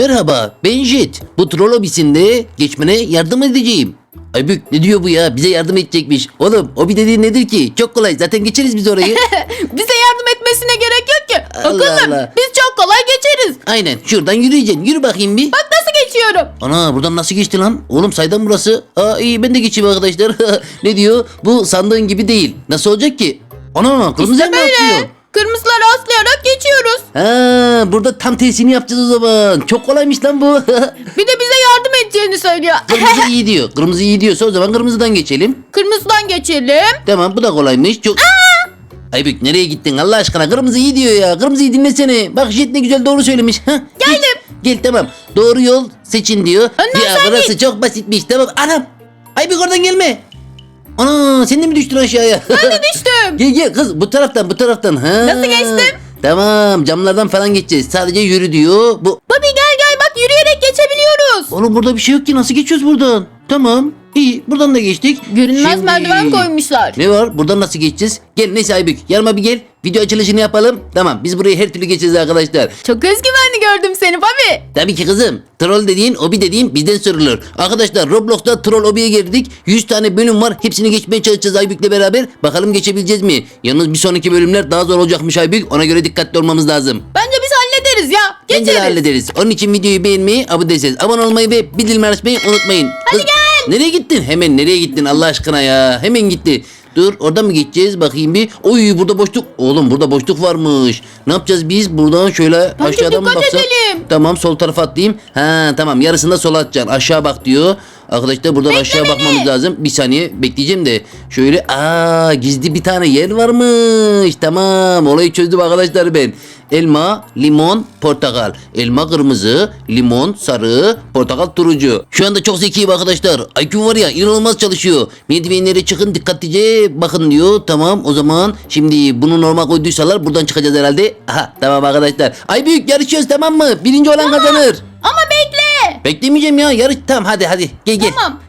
Merhaba ben Jet. Bu troll obisinde geçmene yardım edeceğim. Aybük ne diyor bu ya? Bize yardım edecekmiş. Oğlum obi dediğin nedir ki? Çok kolay zaten geçeriz biz orayı. Bize yardım etmesine gerek yok ki. Allah Akıllım Allah. biz çok kolay geçeriz. Aynen şuradan yürüyeceksin. Yürü bakayım bir. Bak nasıl geçiyorum. Ana buradan nasıl geçti lan? Oğlum saydan burası. Aa iyi ben de geçeyim arkadaşlar. ne diyor? Bu sandığın gibi değil. Nasıl olacak ki? Ana kırmızı İşte atıyor? Böyle. Kırmızıları aslayarak geçiyoruz. Ha burada tam tersini yapacağız o zaman. Çok kolaymış lan bu. Bir de bize yardım edeceğini söylüyor. kırmızı iyi diyor. Kırmızı iyi diyorsa o zaman kırmızıdan geçelim. Kırmızıdan geçelim. Tamam bu da kolaymış. Çok... Aybük nereye gittin Allah aşkına? Kırmızı iyi diyor ya. Kırmızıyı dinlesene. Bak Jet ne güzel doğru söylemiş. Hah, Geldim. Gel, tamam. Doğru yol seçin diyor. Önden ya sen burası çok basitmiş. Tamam anam. Aybük oradan gelme. Ana sen de mi düştün aşağıya? Ben de düştüm. gel gel kız bu taraftan bu taraftan. Ha. Nasıl geçtim? Tamam camlardan falan geçeceğiz. Sadece yürü diyor. Bu Bobby gel gel bak yürüyerek geçebiliyoruz. Oğlum burada bir şey yok ki. Nasıl geçiyoruz buradan? Tamam. İyi. Buradan da geçtik. Görünmez Şimdi- merdiven koymuşlar. Ne var? Buradan nasıl geçeceğiz? Gel neyse Aybük. Yanıma bir gel. Video açılışını yapalım. Tamam biz burayı her türlü geçeceğiz arkadaşlar. Çok özgüvenli gördüm seni Bobby. Tabii ki kızım. Troll dediğin, obi dediğin bizden sorulur. Arkadaşlar Roblox'ta troll obiye girdik. 100 tane bölüm var. Hepsini geçmeye çalışacağız Aybük'le beraber. Bakalım geçebileceğiz mi? Yalnız bir sonraki bölümler daha zor olacakmış Aybük. Ona göre dikkatli olmamız lazım. Bence biz hallederiz ya. Bence de Geçeriz. hallederiz. Onun için videoyu beğenmeyi, abone değilseniz abone olmayı ve bildirim açmayı unutmayın. Hadi gel. Nereye gittin? Hemen nereye gittin Allah aşkına ya? Hemen gitti. Dur oradan mı geçeceğiz bakayım bir. Oy burada boşluk. Oğlum burada boşluk varmış. Ne yapacağız biz? Buradan şöyle Bence aşağıdan mı dikkat baksak? edelim. Tamam sol tarafa atlayayım. Ha tamam yarısında sola atacaksın. Aşağı bak diyor. Arkadaşlar buradan aşağı bakmamız lazım. Bir saniye bekleyeceğim de. Şöyle aa gizli bir tane yer varmış. Tamam olayı çözdüm arkadaşlar ben. Elma, limon, portakal. Elma kırmızı, limon sarı, portakal turuncu. Şu anda çok zekiyim arkadaşlar. IQ var ya inanılmaz çalışıyor. Merdivenlere çıkın dikkatlice bakın diyor. Tamam o zaman şimdi bunu normal koyduysalar buradan çıkacağız herhalde. Aha tamam arkadaşlar. Ay büyük yarışıyoruz tamam mı? Birinci olan kazanır. Ama bekle. Beklemeyeceğim ya yarış tamam hadi hadi gel gel. Tamam.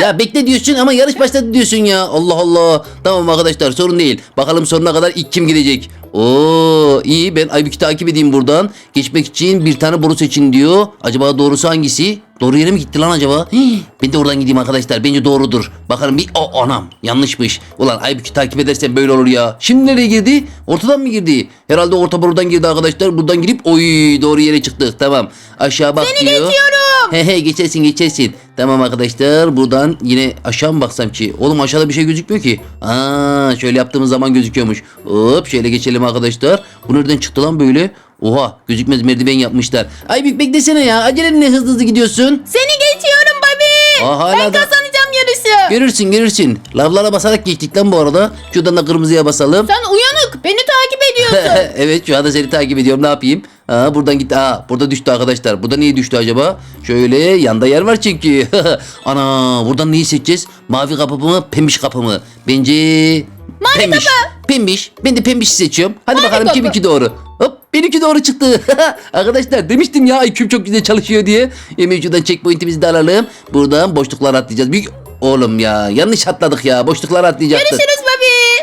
Ya bekle diyorsun ama yarış başladı diyorsun ya. Allah Allah. Tamam arkadaşlar sorun değil. Bakalım sonuna kadar ilk kim gidecek. Oo iyi ben Aybük'ü takip edeyim buradan. Geçmek için bir tane boru seçin diyor. Acaba doğrusu hangisi? Doğru yere mi gitti lan acaba? Hii, ben de oradan gideyim arkadaşlar. Bence doğrudur. Bakalım bir... O anam yanlışmış. Ulan Aybük'ü takip edersen böyle olur ya. Şimdi nereye girdi? Ortadan mı girdi? Herhalde orta borudan girdi arkadaşlar. Buradan girip oy doğru yere çıktık. Tamam. Aşağı bak diyor. Geçiyorum. He he geçersin geçersin. Tamam arkadaşlar buradan yine aşağı mı baksam ki? Oğlum aşağıda bir şey gözükmüyor ki. Aa şöyle yaptığımız zaman gözüküyormuş. Hop şöyle geçelim arkadaşlar. Bu nereden çıktı lan böyle? Oha gözükmez merdiven yapmışlar. Ay bir beklesene ya. Acele ne hızlı hızlı gidiyorsun. Seni geçiyorum Bobby. Aa, hala ben da- kazanacağım yarışı. Görürsün görürsün. Lavlara basarak geçtik lan bu arada. Şuradan da kırmızıya basalım. Sen uyanık. Beni takip ediyorsun. evet şu anda seni takip ediyorum ne yapayım? Aa, buradan gitti. Aa, burada düştü arkadaşlar. Burada niye düştü acaba? Şöyle yanda yer var çünkü. Ana buradan neyi seçeceğiz? Mavi kapı mı pembiş kapı mı? Bence Mavi pembiş. Pembiş. Ben de pembiş seçiyorum. Hadi Mavi bakalım kapı. kiminki doğru. Hop benimki doğru çıktı. arkadaşlar demiştim ya IQ'm çok güzel çalışıyor diye. Hemen şuradan checkpoint'imizi de alalım. Buradan boşluklara atlayacağız. Büyük... Oğlum ya yanlış atladık ya. Boşluklara atlayacaktık. Görüşürüz.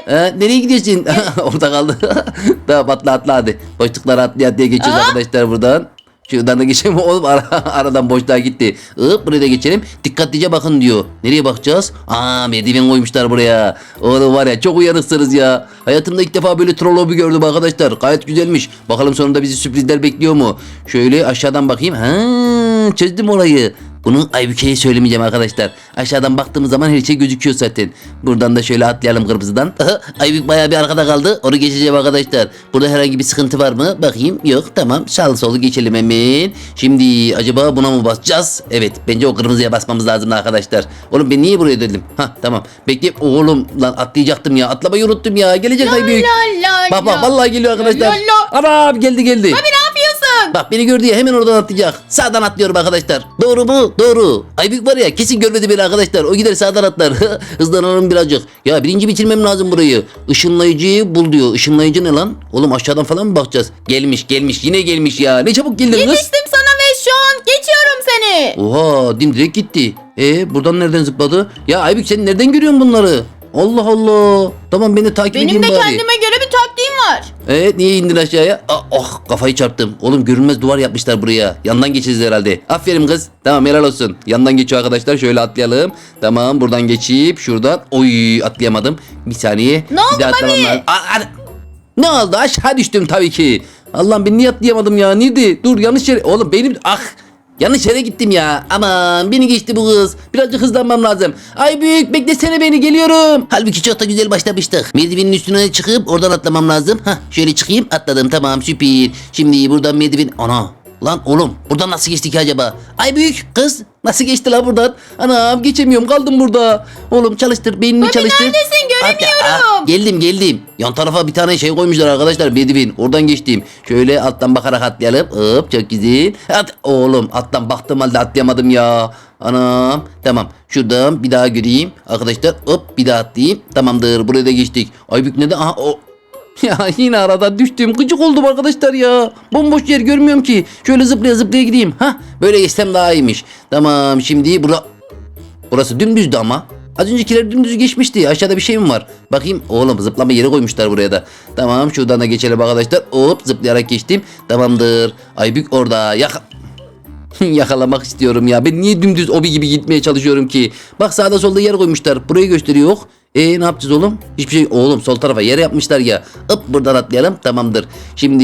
Ha, nereye gidiyorsun? Orada kaldı. tamam atla atla hadi. Boşluklara atlaya atlaya geçiyoruz Aa. arkadaşlar buradan. Şuradan da geçelim. Oğlum ara- aradan boşluğa gitti. Hop buraya da geçelim. Dikkatlice bakın diyor. Nereye bakacağız? Aa merdiven koymuşlar buraya. Oğlum var ya çok uyanıksınız ya. Hayatımda ilk defa böyle troll hobi gördüm arkadaşlar. Gayet güzelmiş. Bakalım sonunda bizi sürprizler bekliyor mu? Şöyle aşağıdan bakayım. Ha çözdüm orayı. Bunu Aybüke'ye söylemeyeceğim arkadaşlar. Aşağıdan baktığımız zaman her şey gözüküyor zaten. Buradan da şöyle atlayalım kırmızıdan. Aybük bayağı bir arkada kaldı. Onu geçeceğim arkadaşlar. Burada herhangi bir sıkıntı var mı? Bakayım. Yok tamam. Sağlı solu geçelim hemen. Şimdi acaba buna mı basacağız? Evet. Bence o kırmızıya basmamız lazım arkadaşlar. Oğlum ben niye buraya dedim? Ha tamam. Bekle. Oğlum lan atlayacaktım ya. Atlamayı unuttum ya. Gelecek Aybük. La la Bak bak la. vallahi geliyor arkadaşlar. La la. Anam geldi geldi. Yapıyorsun? Bak beni gördü ya hemen oradan atlayacak. Sağdan atlıyorum arkadaşlar. Doğru mu? Doğru. Aybük var ya kesin görmedi beni arkadaşlar. O gider sağdan atlar. Hızlanalım birazcık. Ya birinci bitirmem lazım burayı. Işınlayıcıyı bul diyor. Işınlayıcı ne lan? Oğlum aşağıdan falan mı bakacağız? Gelmiş gelmiş yine gelmiş ya. Ne çabuk geldin kız. Yetiştim sana ve şu an geçiyorum seni. Oha dimdirek gitti. E buradan nereden zıpladı? Ya Aybük sen nereden görüyorsun bunları? Allah Allah. Tamam beni takip Benim edeyim de bari. kendime göre var. Evet niye indin aşağıya? Ah, oh kafayı çarptım. Oğlum görünmez duvar yapmışlar buraya. Yandan geçeceğiz herhalde. Aferin kız. Tamam helal olsun. Yandan geçiyor arkadaşlar. Şöyle atlayalım. Tamam buradan geçip şuradan. Oy atlayamadım. Bir saniye. Ne oldu bir daha atlamam Mami? ne oldu? Aşağı düştüm tabii ki. Allah'ım ben niye atlayamadım ya? Neydi? Dur yanlış yere. Oğlum benim... Ah! Yanlış yere gittim ya. Aman beni geçti bu kız. Birazcık hızlanmam lazım. Ay büyük beklesene beni geliyorum. Halbuki çok da güzel başlamıştık. Merdivenin üstüne çıkıp oradan atlamam lazım. Hah şöyle çıkayım atladım tamam süper. Şimdi buradan merdiven... Ana Lan oğlum buradan nasıl geçtik acaba? Ay büyük kız nasıl geçti la buradan? Anam geçemiyorum kaldım burada. Oğlum çalıştır beynini Mami, çalıştır. neredesin? Göremiyorum. Ah, geldim geldim. Yan tarafa bir tane şey koymuşlar arkadaşlar merdiven. Oradan geçtim. Şöyle alttan bakarak atlayalım. Hop çok güzel. At oğlum alttan baktım halde atlayamadım ya. Anam tamam şuradan bir daha göreyim. Arkadaşlar hop bir daha atlayayım. Tamamdır buraya da geçtik. Ay büyük ne de aha o ya yine arada düştüm. Gıcık oldum arkadaşlar ya. Bomboş yer görmüyorum ki. Şöyle zıplaya zıplaya gideyim. Ha böyle geçsem daha iyiymiş. Tamam şimdi bura... Burası dümdüzdü ama. Az öncekiler dümdüz geçmişti. Aşağıda bir şey mi var? Bakayım. Oğlum zıplama yeri koymuşlar buraya da. Tamam şuradan da geçelim arkadaşlar. Hop zıplayarak geçtim. Tamamdır. Aybük orada. Yak Yakalamak istiyorum ya. Ben niye dümdüz obi gibi gitmeye çalışıyorum ki? Bak sağda solda yer koymuşlar. Burayı gösteriyor. E ne yapacağız oğlum? Hiçbir şey. Oğlum sol tarafa yer yapmışlar ya. Hop buradan atlayalım. Tamamdır. Şimdi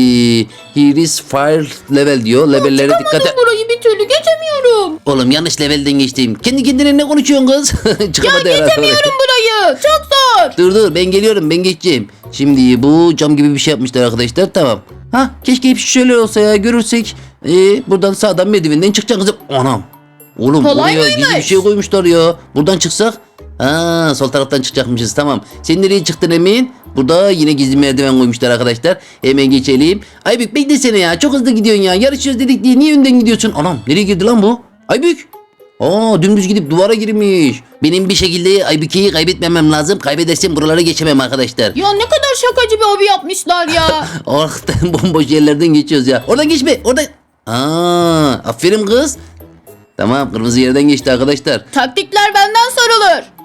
here is fire level diyor. Levellere dikkat et. Burayı bir türlü geçemiyorum. Oğlum yanlış levelden geçtim. Kendi kendine ne konuşuyorsun kız? Ya Çıkamadı herhalde. geçemiyorum burayı. Çok zor. Dur dur ben geliyorum ben geçeceğim. Şimdi bu cam gibi bir şey yapmışlar arkadaşlar tamam. Ha keşke hep şöyle olsa ya görürsek. Ee, buradan sağdan merdivenden çıkacak kızım. Anam. Oğlum Kolay buraya gizli bir mıymış? şey koymuşlar ya. Buradan çıksak. Ha sol taraftan çıkacakmışız tamam. Sen nereye çıktın Emin? Burada yine gizli merdiven koymuşlar arkadaşlar. Hemen geçelim. Aybük beklesene ya çok hızlı gidiyorsun ya. Yarışıyoruz dedik diye niye önden gidiyorsun? Anam nereye girdi lan bu? Aybük. Aa dümdüz gidip duvara girmiş. Benim bir şekilde Aybüke'yi kaybetmemem lazım. Kaybedersem buraları geçemem arkadaşlar. Ya ne kadar şakacı bir hobi yapmışlar ya. Oh bomboş yerlerden geçiyoruz ya. Oradan geçme. Oradan. Aa, aferin kız. Tamam kırmızı yerden geçti arkadaşlar. Taktikler sorulur.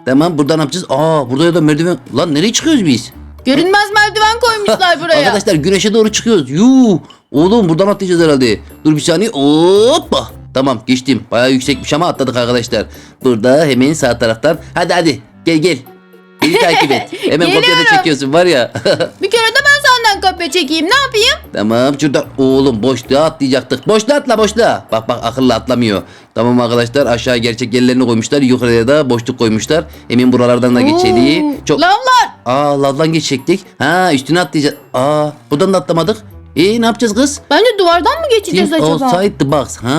Tamam buradan ne yapacağız? Aa burada da merdiven. Lan nereye çıkıyoruz biz? Görünmez merdiven koymuşlar buraya. Arkadaşlar güneşe doğru çıkıyoruz. Yuu. Oğlum buradan atlayacağız herhalde. Dur bir saniye. Hoppa. Tamam geçtim. Bayağı yüksekmiş ama atladık arkadaşlar. Burada hemen sağ taraftan. Hadi hadi gel gel. Beni takip et. Hemen kopyada çekiyorsun var ya. Bir kere de ben kopya çekeyim. Ne yapayım? Tamam şuradan oğlum boşluğa atlayacaktık. Boşluğa atla boşluğa. Bak bak akıllı atlamıyor. Tamam arkadaşlar aşağı gerçek yerlerini koymuşlar. Yukarıya da boşluk koymuşlar. Emin buralardan da geçelim. Oo, Çok... Lavlar. Aa lavdan geçecektik. Ha üstüne atlayacağız. Aa buradan da atlamadık. E ne yapacağız kız? Bence duvardan mı geçeceğiz Think acaba? outside the box. Ha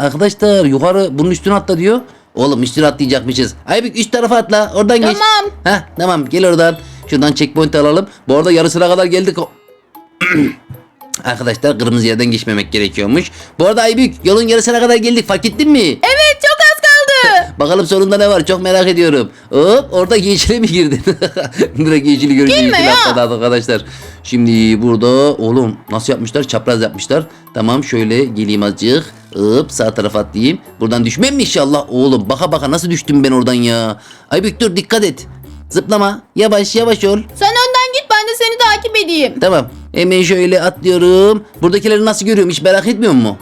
arkadaşlar yukarı bunun üstüne atla diyor. Oğlum üstüne atlayacakmışız. Aybük üst tarafa atla. Oradan geç. Tamam. Ha tamam gel oradan. Şuradan checkpoint alalım. Bu arada yarısına kadar geldik. Arkadaşlar kırmızı yerden geçmemek gerekiyormuş. Bu arada Aybük yolun yarısına kadar geldik fark ettin mi? Evet çok az kaldı. Bakalım sonunda ne var çok merak ediyorum. Hop orada yeşile mi girdin? Direkt yeşili görünce Girme yeşil atladı arkadaşlar. Şimdi burada oğlum nasıl yapmışlar? Çapraz yapmışlar. Tamam şöyle geleyim azıcık. Hop sağ tarafa atlayayım. Buradan düşmem mi inşallah? Oğlum baka baka nasıl düştüm ben oradan ya? Aybük dur dikkat et. Zıplama. Yavaş yavaş ol. Sen önden git ben de seni takip edeyim. Tamam. Hemen şöyle atlıyorum. Buradakileri nasıl görüyorum hiç merak etmiyor musun?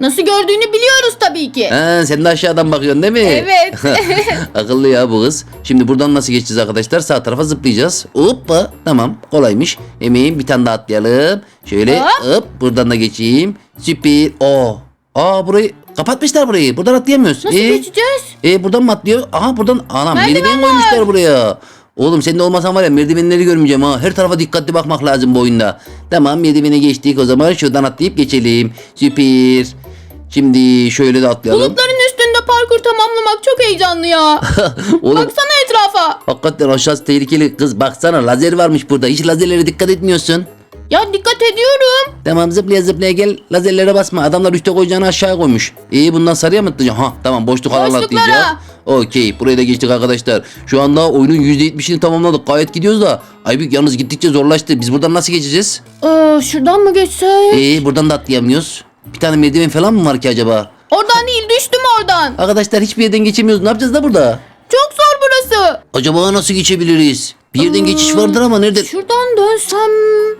Nasıl gördüğünü biliyoruz tabii ki. Ha, sen de aşağıdan bakıyorsun değil mi? Evet. Akıllı ya bu kız. Şimdi buradan nasıl geçeceğiz arkadaşlar? Sağ tarafa zıplayacağız. Hoppa. Tamam. Kolaymış. Emeğim bir tane daha atlayalım. Şöyle Hop. hop. Buradan da geçeyim. Süper. Oo. Aa burayı kapatmışlar burayı. Buradan atlayamıyoruz. Nasıl Ee, geçeceğiz? e buradan mı atlıyor? Aha buradan anam Merdiven merdiven var. koymuşlar buraya. Oğlum sen de olmasan var ya merdivenleri görmeyeceğim ha. Her tarafa dikkatli bakmak lazım bu oyunda. Tamam merdivene geçtik o zaman şuradan atlayıp geçelim. Süper. Şimdi şöyle de atlayalım. Bulutların üstünde parkur tamamlamak çok heyecanlı ya. Oğlum Baksana etrafa. hakikaten aşağısı tehlikeli. Kız baksana lazer varmış burada. Hiç lazerlere dikkat etmiyorsun. Ya dikkat ediyorum. Tamam zıplaya zıplaya gel. Lazerlere basma. Adamlar üstte koyacağını aşağıya koymuş. İyi bundan sarıya mı atlayacağım? Ha tamam boşluk alanı atlayacağız. Okey buraya da geçtik arkadaşlar. Şu anda oyunun %70'ini tamamladık. Gayet gidiyoruz da. Aybük yalnız gittikçe zorlaştı. Biz buradan nasıl geçeceğiz? Aa, şuradan mı geçsek? İyi buradan da atlayamıyoruz. Bir tane merdiven falan mı var ki acaba? Oradan değil düştüm oradan. Arkadaşlar hiçbir yerden geçemiyoruz. Ne yapacağız da burada? Çok zor burası. Acaba nasıl geçebiliriz? Bir yerden geçiş vardır ama nerede? Şuradan dönsem.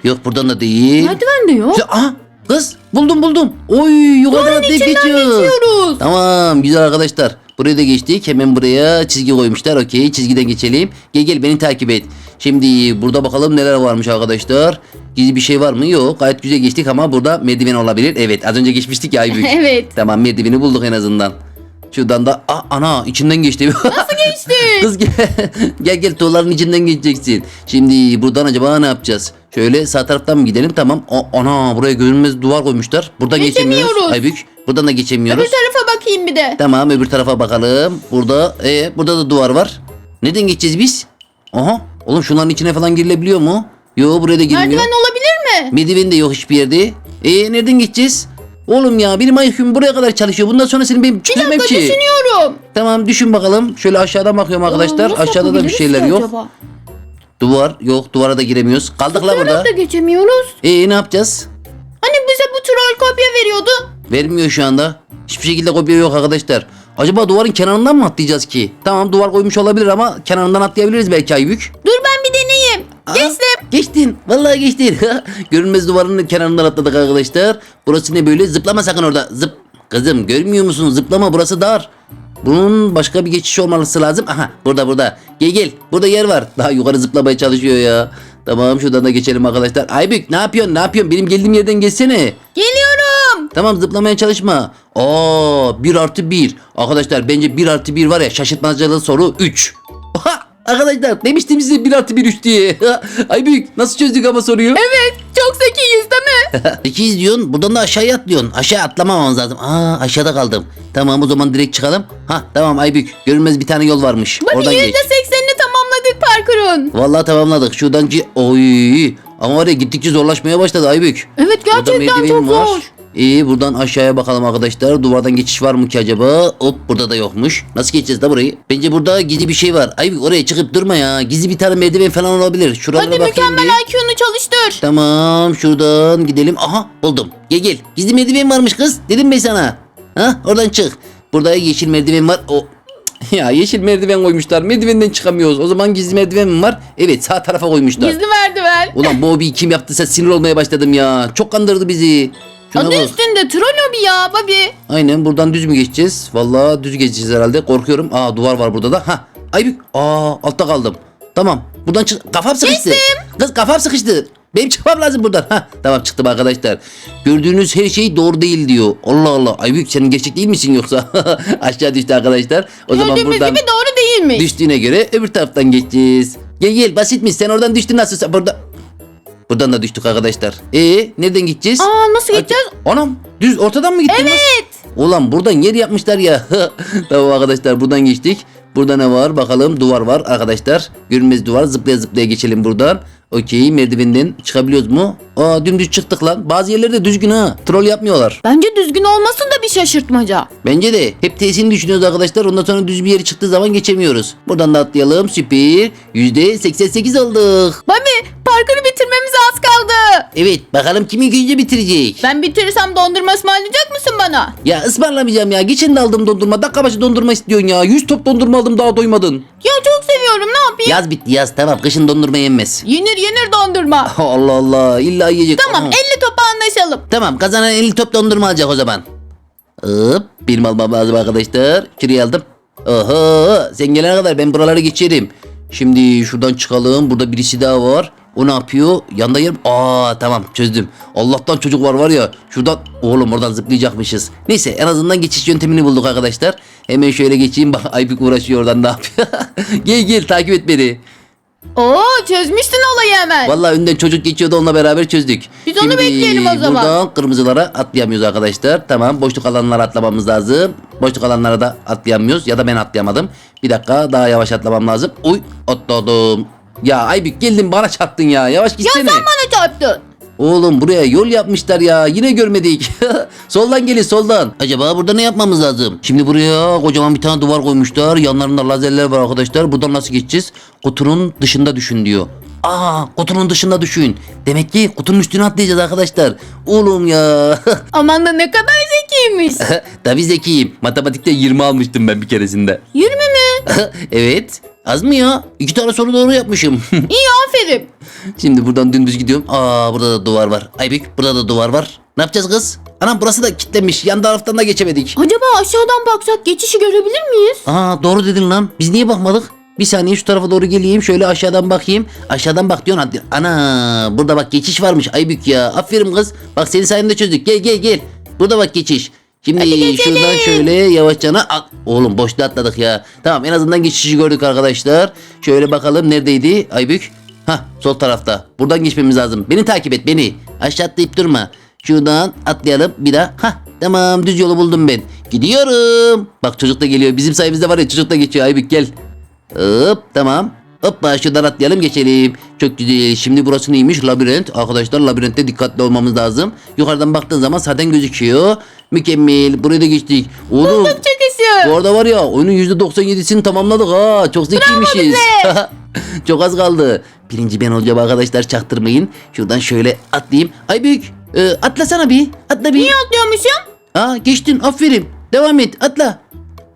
Yok buradan da değil. Merdiven de yok. Şu- Aha kız buldum buldum. Oy yukarıdan atlayıp İçinden geçiyoruz. geçiyoruz. Tamam güzel arkadaşlar. Buraya da geçtik. Hemen buraya çizgi koymuşlar. Okey çizgiden geçelim. Gel gel beni takip et. Şimdi burada bakalım neler varmış arkadaşlar. Gizli bir şey var mı? Yok. Gayet güzel geçtik ama burada merdiven olabilir. Evet az önce geçmiştik ya Aybük. Evet. Tamam merdiveni bulduk en azından. Şuradan da Aa, ana içinden geçti. Nasıl Geçti. Kız gel gel gel tuğların içinden geçeceksin. Şimdi buradan acaba ne yapacağız? Şöyle sağ taraftan mı gidelim? Tamam. O, ana buraya görünmez duvar koymuşlar. Buradan geçemiyoruz. Aybük. Buradan da geçemiyoruz. Bir tarafa bakayım bir de. Tamam öbür tarafa bakalım. Burada e burada da duvar var. Neden geçeceğiz biz? Aha. Oğlum şunların içine falan girilebiliyor mu? Yo buraya da girmiyor. Merdiven olabilir mi? Merdiven de yok hiçbir yerde. E nereden geçeceğiz? Oğlum ya benim IQ'm buraya kadar çalışıyor. Bundan sonra senin benim Bir dakika ki. düşünüyorum. Tamam düşün bakalım. Şöyle aşağıdan bakıyorum arkadaşlar. Nasıl Aşağıda da bir yapabiliriz şeyler ki yok. acaba? Duvar yok. Duvara da giremiyoruz. Kaldık la Buradan burada. da geçemiyoruz. E ne yapacağız? Hani bize bu troll kopya veriyordu. Vermiyor şu anda. Hiçbir şekilde kopya yok arkadaşlar. Acaba duvarın kenarından mı atlayacağız ki? Tamam duvar koymuş olabilir ama kenarından atlayabiliriz belki Aybük. Dur ben. Aa, Geçtim. Geçtin. Vallahi geçtin. Görünmez duvarın kenarından atladık arkadaşlar. Burası ne böyle? Zıplama sakın orada. Zıp. Kızım görmüyor musun? Zıplama burası dar. Bunun başka bir geçiş olması lazım. Aha burada burada. Gel gel. Burada yer var. Daha yukarı zıplamaya çalışıyor ya. Tamam şuradan da geçelim arkadaşlar. Aybük ne yapıyorsun? Ne yapıyorsun? Benim geldiğim yerden geçsene. Geliyorum. Tamam zıplamaya çalışma. Aa 1 artı 1. Arkadaşlar bence 1 artı 1 var ya şaşırtmacalı soru 3. Arkadaşlar demiştim size 1 artı 1 3 diye. Ay büyük nasıl çözdük ama soruyu? Evet çok zekiyiz değil mi? 8 diyorsun buradan da aşağıya atlıyorsun. Aşağı atlamamamız lazım. Aa aşağıda kaldım. Tamam o zaman direkt çıkalım. Ha tamam Aybük görünmez bir tane yol varmış. Bak Oradan geç. %80'ini tamamladık parkurun. Vallahi tamamladık. Şuradan ki oy. Ama var ya gittikçe zorlaşmaya başladı Aybük. Evet Burada gerçekten merdiven çok var. zor. İyi buradan aşağıya bakalım arkadaşlar. Duvardan geçiş var mı ki acaba? Hop burada da yokmuş. Nasıl geçeceğiz da burayı? Bence burada gizli bir şey var. Ay oraya çıkıp durma ya. Gizli bir tane merdiven falan olabilir. Şuralara Hadi bakayım mükemmel bir. IQ'nu çalıştır. Tamam şuradan gidelim. Aha buldum. Gel gel. Gizli merdiven varmış kız. Dedim ben sana. Ha oradan çık. Burada yeşil merdiven var. O ya yeşil merdiven koymuşlar. Merdivenden çıkamıyoruz. O zaman gizli merdiven mi var? Evet sağ tarafa koymuşlar. Gizli merdiven. Ulan bu hobiyi kim yaptıysa sinir olmaya başladım ya. Çok kandırdı bizi. Şuna Adı bak. üstünde troll hobi ya Babi. Aynen buradan düz mü geçeceğiz? Vallahi düz geçeceğiz herhalde. Korkuyorum. Aa duvar var burada da. Ha. Ay Aa altta kaldım. Tamam. Buradan çık. Kafam sıkıştı. Kız kafam sıkıştı. Benim çıkmam lazım buradan. Ha. Tamam çıktım arkadaşlar. Gördüğünüz her şey doğru değil diyor. Allah Allah. Ay senin gerçek değil misin yoksa? Aşağı düştü arkadaşlar. O zaman Gördüğümüz buradan gibi doğru değilmiş. düştüğüne göre öbür taraftan geçeceğiz. Gel gel basitmiş. Sen oradan düştün nasılsa burada. Buradan da düştük arkadaşlar. Ee nereden gideceğiz? Aa nasıl geçeceğiz? Anam düz ortadan mı gittin? Evet. Ulan buradan yer yapmışlar ya. tamam arkadaşlar buradan geçtik. Burada ne var bakalım duvar var arkadaşlar. Görünmez duvar zıplaya zıplaya geçelim buradan. Okey merdivenden çıkabiliyoruz mu? Aa dümdüz çıktık lan. Bazı yerlerde düzgün ha. Troll yapmıyorlar. Bence düzgün olmasın da bir şaşırtmaca. Bence de hep tesini düşünüyoruz arkadaşlar. Ondan sonra düz bir yere çıktığı zaman geçemiyoruz. Buradan da atlayalım. Süper. %88 olduk. Babi parkuru bitirmemize az kaldı. Evet bakalım kim ilk önce bitirecek. Ben bitirirsem dondurma ısmarlayacak mısın bana? Ya ısmarlamayacağım ya. Geçen de aldım dondurma. Dakika başı dondurma istiyorsun ya. 100 top dondurma aldım daha doymadın. Ya çok seviyorum ne yapayım? Yaz bitti yaz tamam. Kışın dondurma yenmez. Yenir yenir dondurma. Allah Allah illa yiyecek. tamam Aha. 50 topa anlaşalım. Tamam kazanan 50 top dondurma alacak o zaman. Hop benim almam lazım arkadaşlar. Şuraya aldım. Oho sen gelene kadar ben buraları geçerim. Şimdi şuradan çıkalım. Burada birisi daha var. O ne yapıyor? Yanda yer. Aa tamam çözdüm. Allah'tan çocuk var var ya. Şuradan oğlum oradan zıplayacakmışız. Neyse en azından geçiş yöntemini bulduk arkadaşlar. Hemen şöyle geçeyim. Bak Aybük uğraşıyor oradan ne yapıyor. gel gel takip et beni. Oo çözmüşsün olayı hemen. Vallahi önden çocuk geçiyordu onunla beraber çözdük. Biz onu bekleyelim o zaman. Buradan kırmızılara atlayamıyoruz arkadaşlar. Tamam boşluk alanlara atlamamız lazım. Boşluk alanlara da atlayamıyoruz ya da ben atlayamadım. Bir dakika daha yavaş atlamam lazım. Uy atladım. Ya Aybük geldin bana çarptın ya. Yavaş ya gitsene. sen bana çarptın. Oğlum buraya yol yapmışlar ya. Yine görmedik. soldan gelin soldan. Acaba burada ne yapmamız lazım? Şimdi buraya kocaman bir tane duvar koymuşlar. Yanlarında lazerler var arkadaşlar. Buradan nasıl geçeceğiz? Kutunun dışında düşün diyor. Aa kutunun dışında düşün. Demek ki kutunun üstüne atlayacağız arkadaşlar. Oğlum ya. Aman da ne kadar zekiymiş. Tabii zekiyim. Matematikte 20 almıştım ben bir keresinde. 20 mi? evet. Az mı ya? İki tane soru doğru yapmışım. İyi aferin. Şimdi buradan dümdüz gidiyorum. Aa burada da duvar var. Aybük burada da duvar var. Ne yapacağız kız? Anam burası da kilitlenmiş. Yan taraftan da geçemedik. Acaba aşağıdan baksak geçişi görebilir miyiz? Aa doğru dedin lan. Biz niye bakmadık? Bir saniye şu tarafa doğru geleyim. Şöyle aşağıdan bakayım. Aşağıdan bak diyorsun. Hadi. Ana burada bak geçiş varmış. Aybük ya. Aferin kız. Bak senin sayende çözdük. Gel gel gel. Burada bak geçiş. Şimdi şuradan şöyle yavaşçana at. Oğlum boşta atladık ya. Tamam en azından geçişi gördük arkadaşlar. Şöyle bakalım neredeydi Aybük? Hah sol tarafta. Buradan geçmemiz lazım. Beni takip et beni. Aşağı atlayıp durma. Şuradan atlayalım bir daha. Hah tamam düz yolu buldum ben. Gidiyorum. Bak çocuk da geliyor. Bizim sayemizde var ya çocuk da geçiyor Aybük gel. Hop tamam. Hoppa şuradan atlayalım geçelim. Çok güzel. Şimdi burası neymiş? Labirent. Arkadaşlar labirentte dikkatli olmamız lazım. Yukarıdan baktığın zaman zaten gözüküyor. Mükemmel. Buraya da geçtik. Oğlum Çekişi. bu arada var ya oyunun %97'sini tamamladık ha. Çok zekiymişiz. Çok az kaldı. Birinci ben olacağım arkadaşlar çaktırmayın. Şuradan şöyle atlayayım. Ay büyük. Ee, atlasana bir. Atla bir. Niye atlıyormuşum? Ha geçtin aferin. Devam et atla.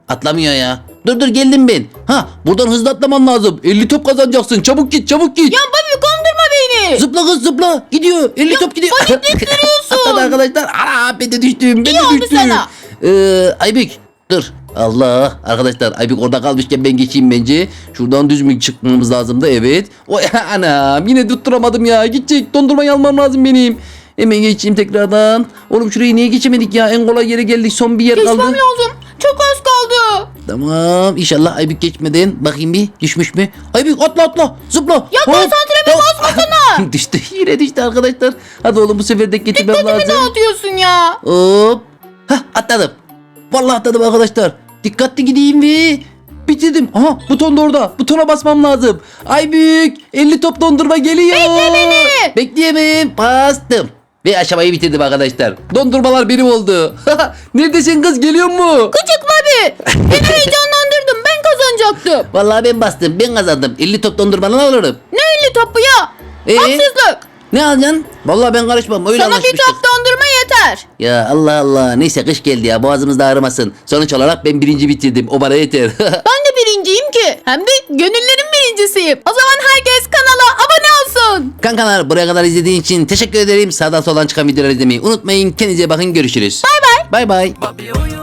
Atlamıyor ya. Dur dur geldim ben. Ha buradan hızlı atlaman lazım. 50 top kazanacaksın. Çabuk git çabuk git. Ya Bobby kondurma beni. Zıpla kız zıpla. Gidiyor. 50 top gidiyor. Atladı arkadaşlar. Ana ben de düştüm. Ben İyi de oldu düştüm. sana. Ee, Aybük dur. Allah arkadaşlar Aybük orada kalmışken ben geçeyim bence. Şuradan düz mü çıkmamız lazımdı evet. Oy anam yine tutturamadım ya. Gidecek dondurmayı almam lazım benim. Hemen geçeyim tekrardan. Oğlum şurayı niye geçemedik ya? En kolay yere geldik. Son bir yer Geçmem kaldı. lazım. Çok az kaldı. Tamam inşallah Aybük geçmeden bakayım bir düşmüş mü? Aybük atla atla zıpla. Ya Hop, konsantremi hop. bozmasana. düştü yine düştü arkadaşlar. Hadi oğlum bu sefer de getirmem Dikkatimi lazım. dağıtıyorsun ya. Hop. Hah atladım. Vallahi atladım arkadaşlar. Dikkatli gideyim ve bitirdim. Aha buton da orada. Butona basmam lazım. Ay büyük. 50 top dondurma geliyor. Bekle beni. Bekleyemem. Bastım. Ve aşamayı bitirdim arkadaşlar. Dondurmalar benim oldu. Neredesin kız geliyor mu? Küçük Bobby. Beni heyecanlandırdın. Ben kazanacaktım. Vallahi ben bastım. Ben kazandım. 50 top dondurmadan alırım. Ne elli topu ya? Ee? Haksızlık. Ne alacaksın? Vallahi ben karışmam. Öyle Sana bir top dondurma yeter. Ya Allah Allah. Neyse kış geldi ya. Boğazımız da ağrımasın. Sonuç olarak ben birinci bitirdim. O bana yeter. Ben de birinciyim. Hem de gönüllerin birincisiyim. O zaman herkes kanala abone olsun. Kankalar buraya kadar izlediğin için teşekkür ederim. Sağdan soldan çıkan videoları izlemeyi unutmayın. Kendinize bakın. Görüşürüz. Bay bay. Bay bay.